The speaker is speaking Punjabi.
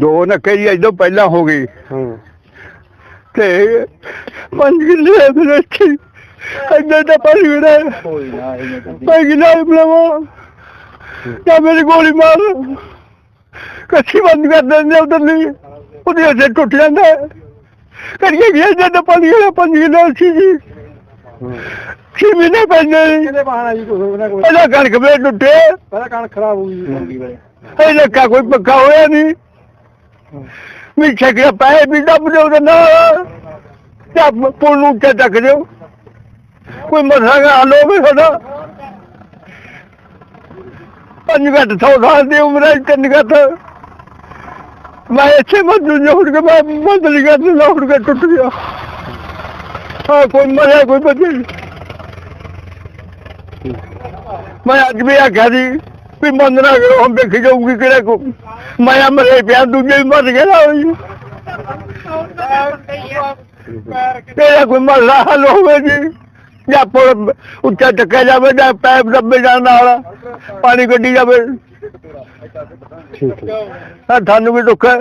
ਦੋ ਨੱਕੇ ਜੀ ਇਦੋਂ ਪਹਿਲਾਂ ਹੋ ਗਈ। ਹਾਂ। ਤੇ ਪੰਜ ਕਿੱਲੇ ਫਿਰ ਇੱਥੇ। ਇੰਨੇ ਤਾਂ ਪਾਣੀ ਵੀੜਾ ਕੋਈ ਨਾ ਇਹ ਮੈਂ ਕਿਲਾ ਬਲਾਵਾ ਜਾਂ ਮੇਰੀ ਗੋਲੀ ਮਾਰ। ਕੱਚੀ ਬੰਦ ਕਰ ਦਿੰਦੇ ਉਧਰ ਨਹੀਂ ਉਹਦੇ ਅਜੇ ਟੁੱਟ ਜਾਂਦਾ। ਕਰੀਏ ਵੀ ਇੰਨੇ ਤਾਂ ਪਾਣੀ ਵੀੜਾ ਪੰਜ ਕਿੱਲੇ ਸੀ ਜੀ। ਛੇ ਮਹੀਨੇ ਪੈਂਦੇ। ਕਿਹਦੇ ਬਹਾਨਾ ਜੀ ਕੋਈ ਨਾ ਕੋਈ। ਇਹਦਾ ਕਣਕ ਵੇ ਟੁੱਟੇ। ਪਹਿਲਾਂ ਕਣ ਖਰਾਬ ਹੋ ਗਈ ਚੰਗੀ ਵੇਲੇ। ਇਹਦਾ ਕਾ ਕੋਈ ਪੱਕਾ ਹੋਇਆ ਨਹੀਂ। ਵੀ ਛਕਿਆ ਪਏ ਵੀ ਦੱਬ ਦਿਓ ਤੇ ਨਾਲ ਤੇ ਪੁੱਲ ਨੂੰ ਉੱਤੇ ਟੱਕ ਦਿਓ ਕੋਈ ਮਸਾ ਹੱਲ ਹੋਵੇ ਸਾਡਾ। ਪੰਜ ਘੱਟ ਸੌ ਸਾਲ ਦੀ ਉਮਰ ਹੈ, ਤਿੰਨ ਘੱਟ। ਮੈਂ ਇੱਥੇ ਮੱਜੂ ਜੋੜ ਕੇ, ਮੈਂ ਬਦਲੀ ਕਰ ਦਿੰਦਾ ਹੁਣ ਕੇ ਟੁੱਟ ਗਿਆ। ਹਾਂ ਕੋਈ ਮਰਿਆ, ਕੋਈ ਬਚੇ ਮੈਂ ਅੱਜ ਵੀ ਆਖਿਆ ਸੀ ਵੀ ਮੰਨ ਨਾ ਕਰੋ ਹਮ ਵੇਖ ਜਾਊਗੀ ਕਿਹੜਾ ਕੋ। ਮੈਂ ਮਰੇ ਪਿਆ ਦੂਜੇ ਵੀ ਮਰ ਗਿਆ ਹੋਈ ਤੇਰਾ ਕੋਈ ਮਰਦਾ ਹੱਲ ਹੋਵੇ ਜੀ। ਜਾਂ ਪੁਲ ਉੱਚਾ ਚੱਕਿਆ ਜਾਵੇ ਜਾਂ ਪੈਪ ਦੱਬੇ ਜਾਣ ਨਾਲ। ਪਾਣੀ ਕੱਢੀ ਜਾਵੇ। ਠੀਕ ਹੈ। ਤੁਹਾਨੂੰ ਵੀ ਦੁੱਖ ਹੈ।